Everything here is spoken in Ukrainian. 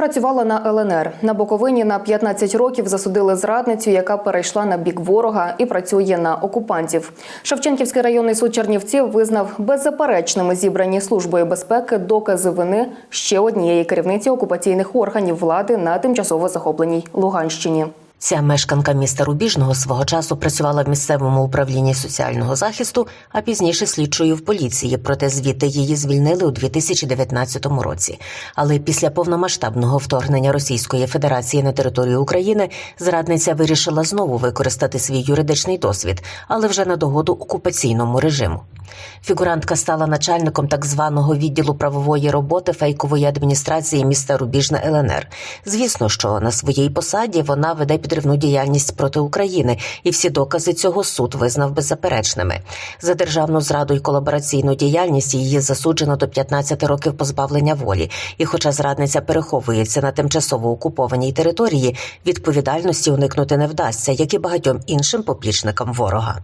Працювала на ЛНР. На Буковині на 15 років засудили зрадницю, яка перейшла на бік ворога і працює на окупантів. Шевченківський районний суд Чернівців визнав беззаперечними зібрані службою безпеки докази вини ще однієї керівниці окупаційних органів влади на тимчасово захопленій Луганщині. Ця мешканка міста Рубіжного свого часу працювала в місцевому управлінні соціального захисту, а пізніше слідчою в поліції. Проте звідти її звільнили у 2019 році. Але після повномасштабного вторгнення Російської Федерації на територію України зрадниця вирішила знову використати свій юридичний досвід, але вже на догоду окупаційному режиму. Фігурантка стала начальником так званого відділу правової роботи фейкової адміністрації міста Рубіжне ЛНР. Звісно, що на своїй посаді вона веде підривну діяльність проти України, і всі докази цього суд визнав беззаперечними. За державну зраду й колабораційну діяльність її засуджено до 15 років позбавлення волі. І, хоча зрадниця переховується на тимчасово окупованій території, відповідальності уникнути не вдасться, як і багатьом іншим поплічникам ворога.